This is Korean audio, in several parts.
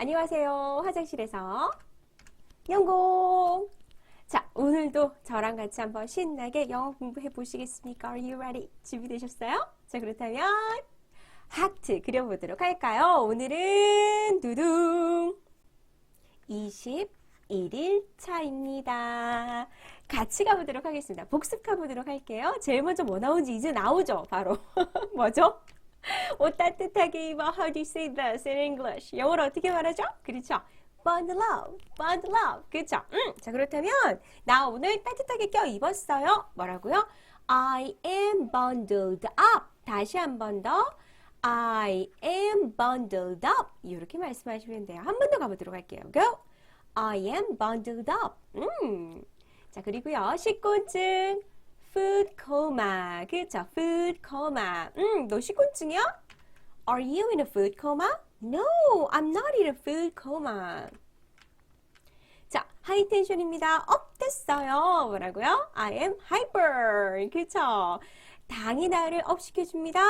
안녕하세요. 화장실에서 영공. 자, 오늘도 저랑 같이 한번 신나게 영어 공부해 보시겠습니까? Are you ready? 준비되셨어요? 자, 그렇다면 하트 그려보도록 할까요? 오늘은 두둥 21일 차입니다. 같이 가보도록 하겠습니다. 복습해 보도록 할게요. 제일 먼저 뭐 나온지 이제 나오죠. 바로 뭐죠? 옷 따뜻하게 입어. How do you say this in English? 영어로 어떻게 말하죠? 그렇죠. Bundle up, bundle up. 그렇죠. 음, 자 그렇다면 나 오늘 따뜻하게 껴 입었어요. 뭐라고요? I am bundled up. 다시 한 번 더. I am bundled up. 이렇게 말씀하시면 돼요. 한 번 더 가보도록 할게요. Go. I am bundled up. 음. 자 그리고요 식곤증. Food coma. 그렇죠. food coma. 음, 너 식곤증이야? Are you in a food coma? No, I'm not in a food coma. 자, 하이 텐션입니다. 업 됐어요. 뭐라고요? I am hyper. 그렇죠. 당이 나를 업 시켜줍니다.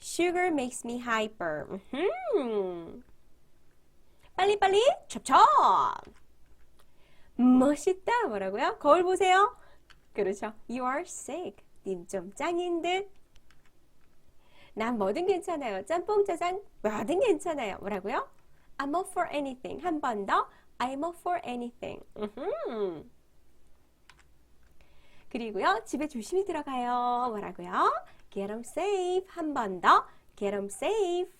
Sugar makes me hyper. 빨리빨리 첩첩. 멋있다. 뭐라고요? 거울 보세요. 그렇죠. You are sick. 님 좀 짱인 듯. 난 뭐든 괜찮아요. 짬뽕, 짜장, 뭐든 괜찮아요. 뭐라고요? I'm up for anything. 한 번 더. I'm up for anything. 그리고요. 집에 조심히 들어가요. 뭐라고요? Get home safe. 한 번 더. Get home safe.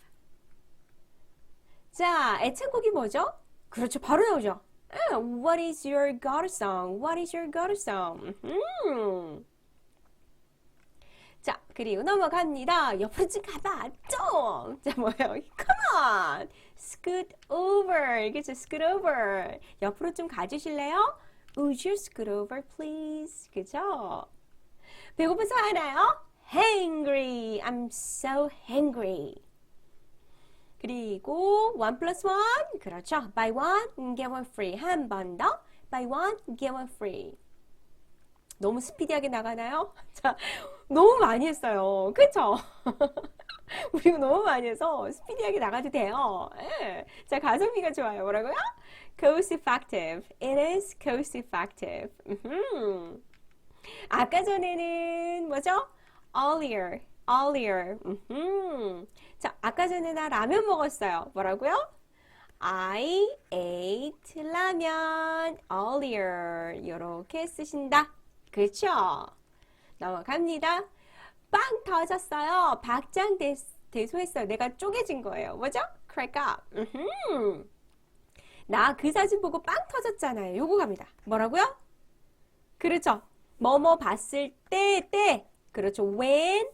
자, 애창곡이 뭐죠? 그렇죠. 바로 나오죠. 아, What is your God song? What is your God song? 음흠. 자, 그리고 넘어갑니다. 옆으로 좀 가봐. 좀. 자, 뭐예요? Come on. Scoot over. 그죠? Scoot over. 옆으로 좀 가주실래요? Would you scoot over, please? 그죠? 배고파서 하나요? Hangry. I'm so hangry. 그리고 one plus one. 그렇죠. Buy one, get one free. 한 번 더. Buy one, get one free. 너무 스피디하게 나가나요? 자, 너무 많이 했어요. 그쵸? 우리가 너무 많이 해서 스피디하게 나가도 돼요. 예. 자, 가성비가 좋아요. 뭐라고요? Cost effective. It is cost effective. 아까 전에는 뭐죠? Earlier. Earlier. 자, 아까 전에 나 라면 먹었어요. 뭐라고요? I ate 라면 earlier. 이렇게 쓰신다. 그렇죠? 넘어갑니다. 빵 터졌어요. 박장대소했어요. 내가 쪼개진 거예요. 뭐죠? crack up. 나 그 사진 보고 빵 터졌잖아요. 요거 갑니다. 뭐라고요? 그렇죠. 뭐뭐 봤을 때, 때. 그렇죠. When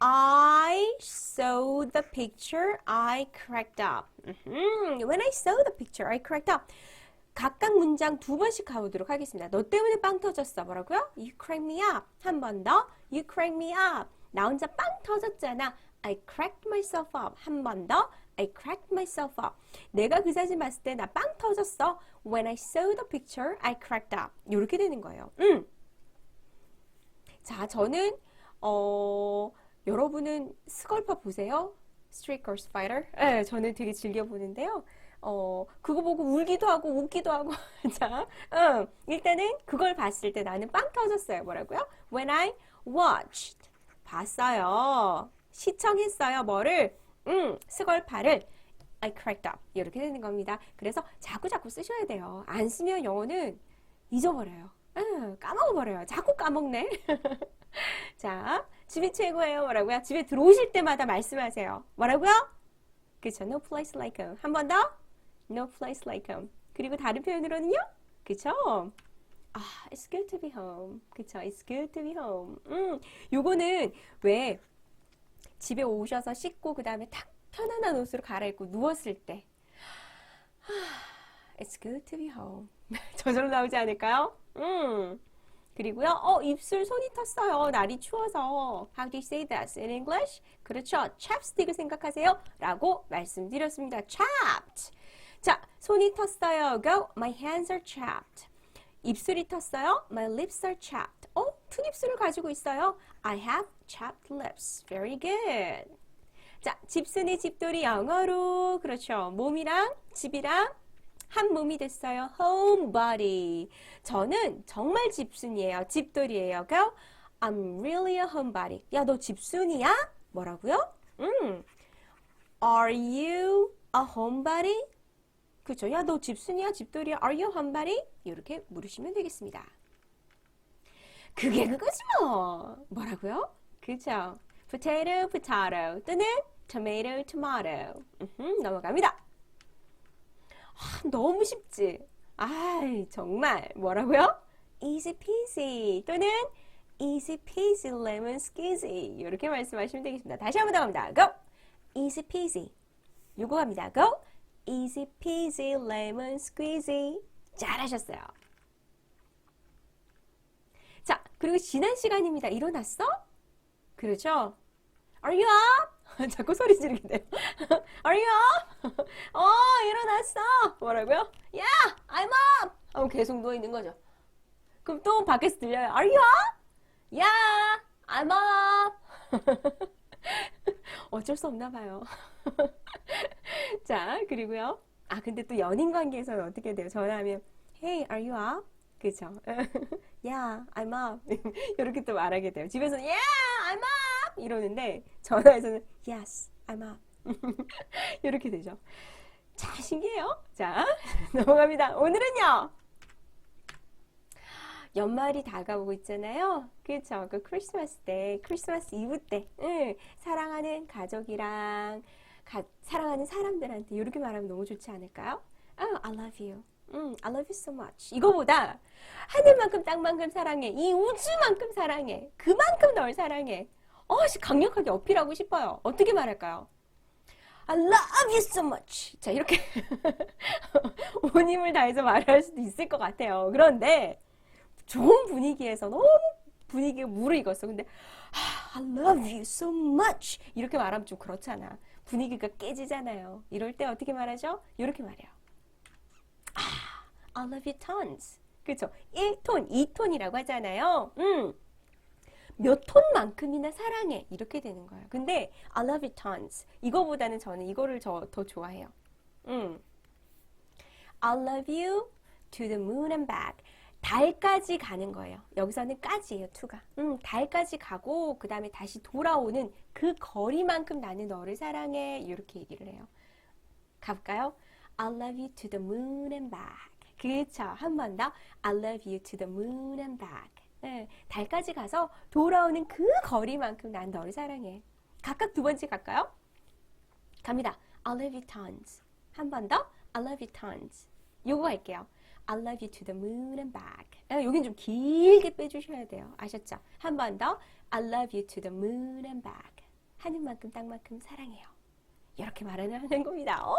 I saw the picture, I cracked up. When I saw the picture, I cracked up. 각각 문장 두 번씩 가보도록 하겠습니다. 너 때문에 빵 터졌어. 뭐라고요? You crack me up. 한 번 더. You crack me up. 나 혼자 빵 터졌잖아. I cracked myself up. 한 번 더. I cracked myself up. 내가 그 사진 봤을 때 나 빵 터졌어. When I saw the picture, I cracked up. 이렇게 되는 거예요. 음. 자, 저는 어, 여러분은 스걸파 보세요. Street Girls Fighter. 네, 저는 되게 즐겨 보는데요. 어, 그거 보고 울기도 하고 웃기도 하고. 자, 음, 일단은 그걸 봤을 때 나는 빵 터졌어요. 뭐라고요? When I watched. 봤어요. 시청했어요. 뭐를? 음, 스걸파를. I cracked up. 이렇게 되는 겁니다. 그래서 자꾸 자꾸 쓰셔야 돼요. 안 쓰면 영어는 잊어버려요. 음, 까먹어버려요. 자꾸 까먹네. 자, 집이 최고예요. 뭐라고요? 집에 들어오실 때마다 말씀하세요. 뭐라고요? 그쵸. No place like home. 한 번 더. No place like home. 그리고 다른 표현으로는요? 그쵸. 아, it's good to be home. 그쵸. It's good to be home. 음, 요거는 왜 집에 오셔서 씻고 그 다음에 딱 편안한 옷으로 갈아입고 누웠을 때 아, It's good to be home. 저절로 나오지 않을까요? 음. 그리고요, 어, 입술 손이 텄어요. 날이 추워서. How do you say that in English? 그렇죠. chapstick을 생각하세요. 라고 말씀드렸습니다. chapped. 자, 손이 텄어요. Go. My hands are chapped. 입술이 텄어요. My lips are chapped. 어, 튼 입술을 가지고 있어요. I have chapped lips. Very good. 자, 집순이 집돌이 영어로 그렇죠. 몸이랑 집이랑 한 몸이 됐어요. homebody. 저는 정말 집순이에요. 집돌이에요. Go. I'm really a homebody. 야, 너 집순이야? 뭐라고요? 음. Are you a homebody? 그죠? 야, 너 집순이야? 집돌이야? Are you homebody? 이렇게 물으시면 되겠습니다. 그게 그거지 뭐. 뭐라고요? 그죠? potato, potato 또는 tomato, tomato. 음흠, 넘어갑니다. 아, 너무 쉽지? 아이, 정말. 뭐라고요? easy peasy 또는 easy peasy lemon squeezy. 이렇게 말씀하시면 되겠습니다. 다시 한 번 더 갑니다. go! easy peasy. 요거 갑니다. go! easy peasy lemon squeezy. 잘하셨어요. 자, 그리고 지난 시간입니다. 일어났어? 그렇죠? Are you up? 자꾸 소리 지르게 돼요. Are you up? 어, 일어났어. 뭐라고요? Yeah, I'm up. 하면 계속 누워 있는 거죠. 그럼 또 밖에서 들려요. Are you up? Yeah, I'm up. 어쩔 수 없나 봐요. 자, 그리고요. 아, 근데 또 연인 관계에서는 어떻게 돼요? 전화하면 Hey, are you up? 그죠? yeah, I'm up. 이렇게 또 말하게 돼요. 집에서는 yeah, 이러는데 전화에서는 yes, I'm up. 이렇게 되죠. 자, 신기해요. 자, 넘어갑니다. 오늘은요. 연말이 다가오고 있잖아요. 그렇죠. 그 크리스마스 때, 크리스마스 이브 때, 응, 사랑하는 가족이랑 가, 사랑하는 사람들한테 이렇게 말하면 너무 좋지 않을까요? Oh, I love you. 음, I love you so much. 이거보다 하늘만큼 땅만큼 사랑해. 이 우주만큼 사랑해. 그만큼 널 사랑해. 어, 씨, 강력하게 어필하고 싶어요. 어떻게 말할까요? I love you so much. 자, 이렇게 온 힘을 다해서 말할 수도 있을 것 같아요. 그런데 좋은 분위기에서 너무 분위기가 무르익었어. 근데 아, I love you so much. 이렇게 말하면 좀 그렇잖아. 분위기가 깨지잖아요. 이럴 때 어떻게 말하죠? 이렇게 말해요. 아, I love you tons. 그렇죠? 1톤, 2톤이라고 하잖아요. 음. 몇 톤만큼이나 사랑해. 이렇게 되는 거예요. 근데 I love you tons. 이거보다는 저는 이거를 저, 더 좋아해요. 음. I love you to the moon and back. 달까지 가는 거예요. 여기서는 까지예요, 투가. 음, 달까지 가고 그 다음에 다시 돌아오는 그 거리만큼 나는 너를 사랑해. 이렇게 얘기를 해요. 가볼까요? I love you to the moon and back. 그쵸. 한 번 더. I love you to the moon and back. 네, 달까지 가서 돌아오는 그 거리만큼 난 너를 사랑해. 각각 두 번째 갈까요? 갑니다. I love you tons. 한 번 더. I love you tons. 요거 할게요. I love you to the moon and back. 아, 여긴 좀 길게 빼주셔야 돼요. 아셨죠? 한 번 더. I love you to the moon and back. 하늘만큼 땅만큼 사랑해요. 이렇게 말을 하는 겁니다. 오!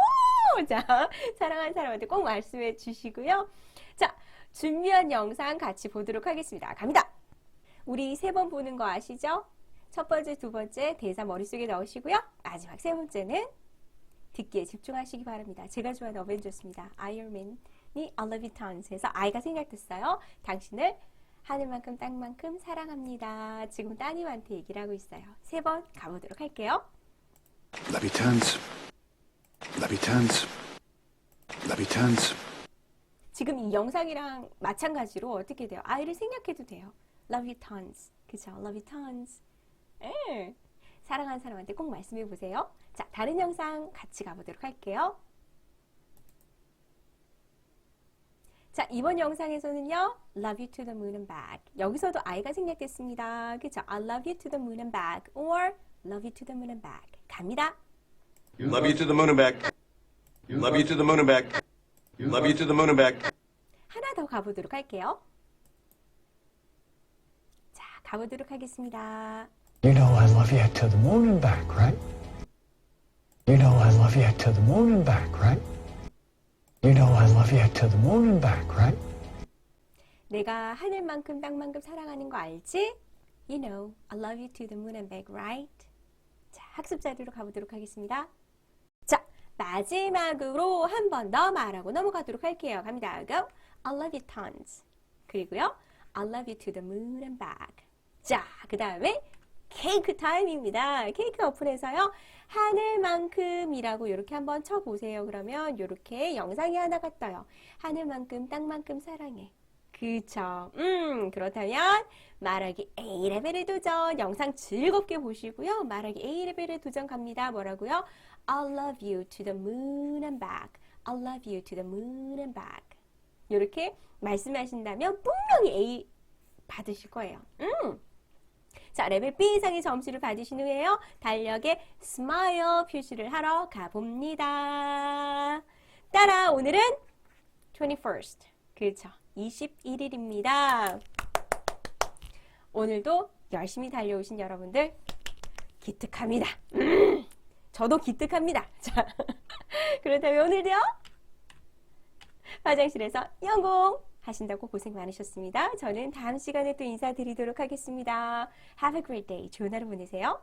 자, 사랑하는 사람한테 꼭 말씀해 주시고요. 자, 준비한 영상 같이 보도록 하겠습니다. 갑니다. 우리 세 번 보는 거 아시죠? 첫 번째, 두 번째 대사 머릿속에 넣으시고요. 마지막 세 번째는 듣기에 집중하시기 바랍니다. 제가 좋아하는 어벤져스입니다. 아이언맨이 tons에서 아이가 생각됐어요. 당신을 하늘만큼 땅만큼 사랑합니다. 지금 따님한테 얘기를 하고 있어요. 세 번 가보도록 할게요. Love you tons. Love you tons. 지금 이 영상이랑 마찬가지로 어떻게 돼요? 아이를 생각해도 돼요. Love you tons. 그죠? Love you tons. 예. 사랑하는 사람한테 꼭 말씀해 보세요. 자, 다른 영상 같이 가보도록 할게요. 자, 이번 영상에서는요, love you to the moon and back. 여기서도 아이가 생략됐습니다. 그죠? I love you to the moon and back. or love you to the moon and back. 갑니다. Love you to the moon and back. Love you to the moon and back. Love you to the moon and back. 하나 더 가보도록 할게요. 자, 가보도록 하겠습니다. You know I love you to the moon and back, right? You know I love you to the moon and back, right? You know I love you to the moon and back, right? 내가 하늘만큼 땅만큼 사랑하는 거 알지? You know, I love you to the moon and back, right? 자, 학습 자료로 가보도록 하겠습니다. 자, 마지막으로 한 번 더 말하고 넘어가도록 할게요. 갑니다. Go. I love you tons. 그리고요. I love you to the moon and back. 자, 그 다음에 케이크 타임입니다. 케이크 오픈해서요. 하늘만큼이라고 이렇게 한번 쳐보세요. 그러면 이렇게 영상이 하나가 떠요. 하늘만큼 땅만큼 사랑해. 그쵸. 음, 그렇다면 말하기 A레벨의 도전 영상 즐겁게 보시고요. 말하기 A레벨의 도전 갑니다. 뭐라고요? I'll love you to the moon and back. I'll love you to the moon and back. 이렇게 말씀하신다면 분명히 A 받으실 거예요. 음. 자, 레벨 B 이상의 점수를 받으신 후에요. 달력에 스마일 표시를 하러 가봅니다. 따라 오늘은 21st. 그렇죠. 21일입니다. 오늘도 열심히 달려오신 여러분들 기특합니다. 음, 저도 기특합니다. 자, 그렇다면 오늘도요. 화장실에서 영공 하신다고 고생 많으셨습니다. 저는 다음 시간에 또 인사드리도록 하겠습니다. Have a great day. 좋은 하루 보내세요.